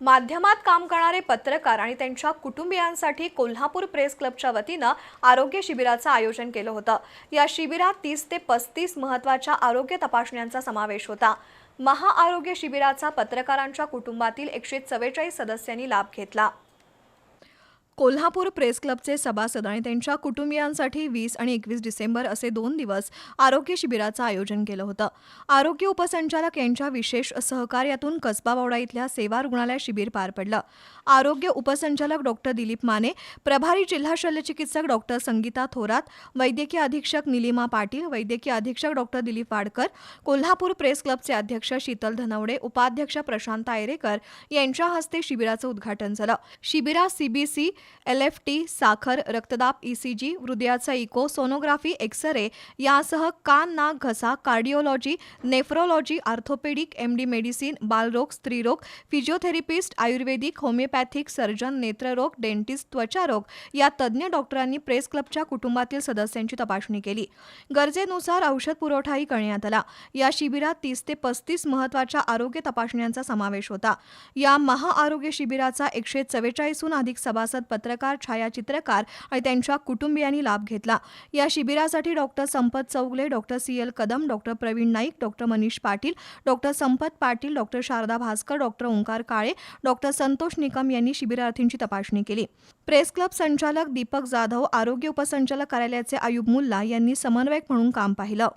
माध्यमात काम करणारे पत्रकार आणि त्यांच्या कुटुंबियांसाठी कोल्हापूर प्रेस क्लबच्या वतीनं आरोग्य शिबिराचं आयोजन केलं होतं. या शिबिरात तीस ते पस्तीस महत्त्वाच्या आरोग्य तपासण्यांचा समावेश होता. महाआरोग्य शिबिराचा पत्रकारांच्या कुटुंबातील एकशे चव्वेचाळीस सदस्यांनी लाभ घेतला. कोल्हापूर प्रेस क्लबचे सभासद आणि त्यांच्या कुटुंबियांसाठी वीस आणि एकवीस डिसेंबर असे दोन दिवस आरोग्य शिबिराचं आयोजन केलं होतं. आरोग्य उपसंचालक यांच्या विशेष सहकार्यातून कसबावाडा इथल्या सेवा रुग्णालय शिबिर पार पडलं. आरोग्य उपसंचालक डॉक्टर दिलीप माने प्रभारी जिल्हा शल्यचिकित्सक डॉक्टर संगीता थोरात वैद्यकीय अधीक्षक निलिमा पाटील वैद्यकीय अधीक्षक डॉक्टर दिलीप वाडकर कोल्हापूर प्रेस क्लबचे अध्यक्ष शीतल धनवडे उपाध्यक्ष प्रशांत आयरेकर यांच्या हस्ते शिबिराचं उद्घाटन झालं. शिबिरात सीबीसी एल एफ टी साखर रक्तदाब ईसीजी हृदयाचा इको सोनोग्राफी एक्सरे यासह कान नाक घसा cardiology nephrology orthopaedic MD medicine बालरोग स्त्रीरोग फिजिओथेरपिस्ट आयुर्वेदिक होमिओपॅथिक सर्जन नेत्ररोग डेंटिस्ट त्वचारोग या तज्ज्ञ डॉक्टरांनी प्रेस क्लबच्या कुटुंबातील सदस्यांची तपासणी केली. गरजेनुसार औषध पुरवठाही करण्यात आला. या शिबिरात तीस ते पस्तीस महत्त्वाच्या आरोग्य तपासण्यांचा समावेश होता. या महाआरोग्य शिबिराचा एकशे चव्वेचाळीसहून अधिक सभासद पत्रकार छायाचित्रकार आणि त्यांच्या कुटुंबियांनी लाभ घेतला. या शिबिरासाठी doctor Sampat Chougale doctor C L Kadam doctor Pravin Naik doctor Manish Patil doctor Sampat Patil doctor Sharada Bhaskar doctor Omkar Kale doctor Santosh Nikam यांनी शिबिरार्थींची तपासणी केली. प्रेस क्लब संचालक दीपक जाधव आरोग्य उपसंचालक कार्यालयाचे आयुब मुल्ला यांनी समन्वयक म्हणून काम पाहिलं.